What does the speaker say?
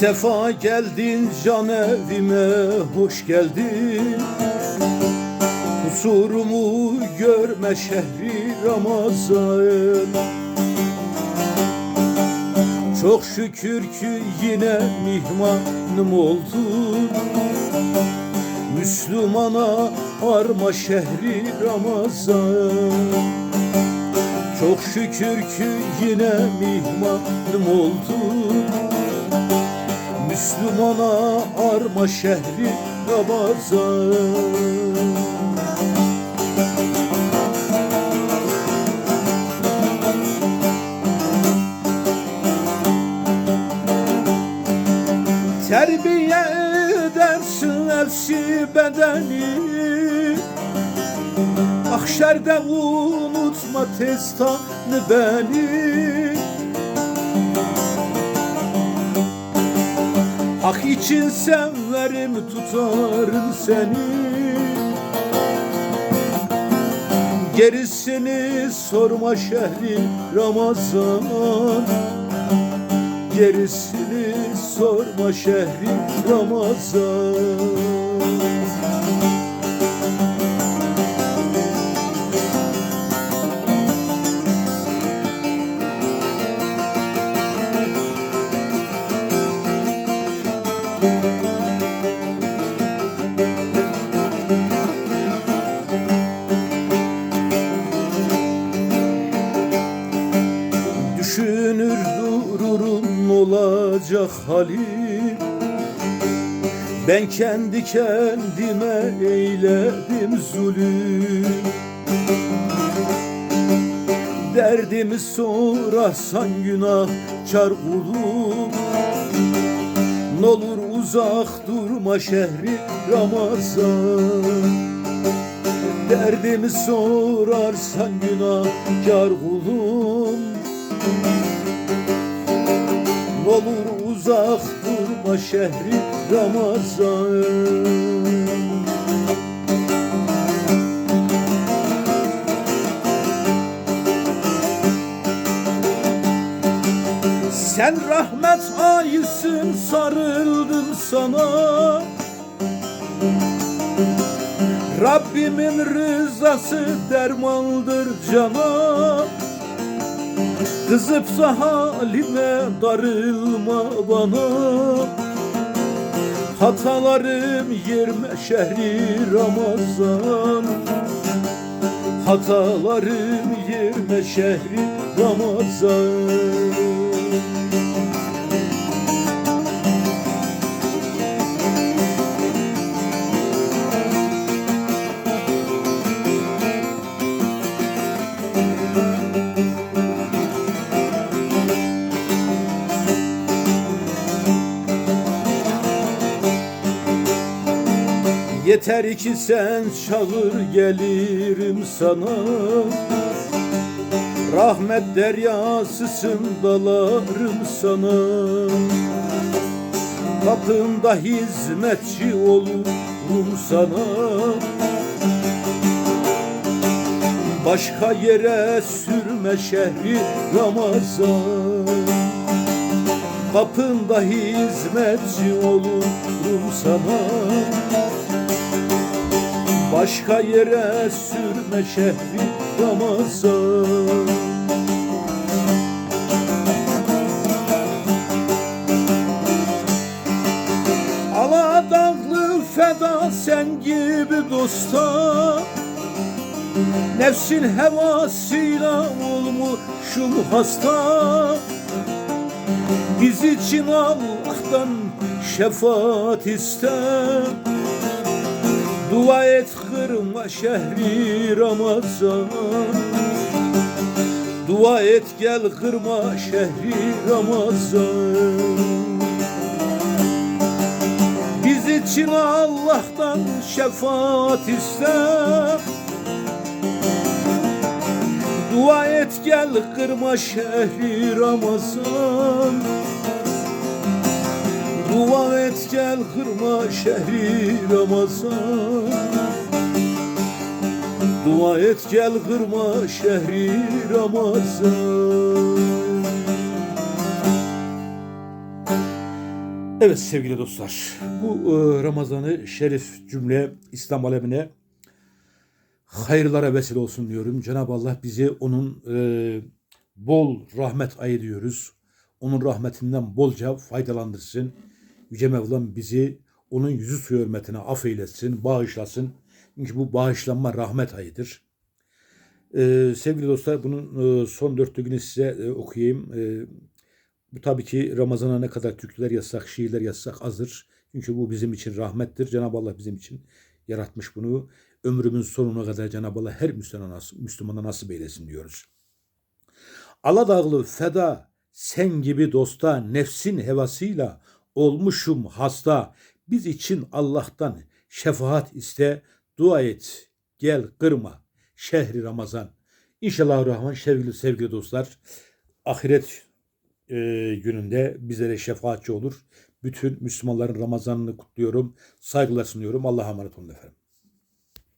Sefa geldin can evime hoş geldin. Kusurumu görme şehri Ramazan. Çok şükür ki yine mihmanım oldun. Müslümana arma şehri Ramazan. Çok şükür ki yine mihmanım oldun Müslümana arma şehri Ramazan Terbiye edersin elsi bedeni. Ahşerde unutma testanı beni Hak için severim tutarım seni. Gerisini sorma şehri Ramazan Gerisini sorma şehri Ramazan halim. Ben kendi kendime eyledim zulüm. Derdimi sorarsan günah kar kulum N'olur uzak durma şehri Ramazan. Derdimi sorarsan günahkar kulum uzak durma şehri Ramazan. Sen rahmet ayısın sarıldım sana. Rabbimin rızası dermandır cana Kızıpsa halime darılma bana. Hatalarım yerme şehri Ramazan. Hatalarım yerme şehri Ramazan Yeter ki sen çağır gelirim sana. Rahmet deryasısın dalarım sana. Kapında hizmetçi olurum sana. Başka yere sürme şehri Ramazan. Kapında hizmetçi olurum sana Başka yere sürme şehri Ramazan. Aladağlı feda sen gibi dosta. Nefsin hevasıyla olmuşum hasta. Biz için Allah'tan şefaat iste Dua et kırma şehri Ramazan. Dua et gel kırma şehri Ramazan. Biz için Allah'tan şefaat iste. Dua et gel kırma şehri Ramazan Dua et gel kırma şehri Ramazan Dua et gel kırma şehri Ramazan Evet sevgili dostlar, bu e, Ramazan'ı şerif cümle İslam alemine hayırlara vesile olsun diyorum. Cenab-ı Allah bizi onun e, bol rahmet ayı diyoruz. Onun rahmetinden bolca faydalandırsın. Yüce Mevlam bizi onun yüzü suyu hürmetine affeyletsin, bağışlasın. Çünkü bu bağışlanma rahmet ayıdır. E, sevgili dostlar bunun e, son dörtlüğünü size e, okuyayım. E, bu tabii ki Ramazan'a ne kadar türküler yazsak, şiirler yazsak azdır. Çünkü bu bizim için rahmettir. Cenab-ı Allah bizim için yaratmış bunu. Ömrümün sonuna kadar Cenab-ı Allah her Müslümana, Müslümana nasip eylesin diyoruz. Aladağlı feda sen gibi dosta nefsin hevasıyla olmuşum hasta. Biz için Allah'tan şefaat iste, dua et, gel kırma şehri Ramazan. İnşallah Rahman sevgili sevgili dostlar ahiret e, gününde bizlere şefaatçi olur. Bütün Müslümanların Ramazanını kutluyorum. Saygılar sunuyorum. Allah'a emanet olun efendim.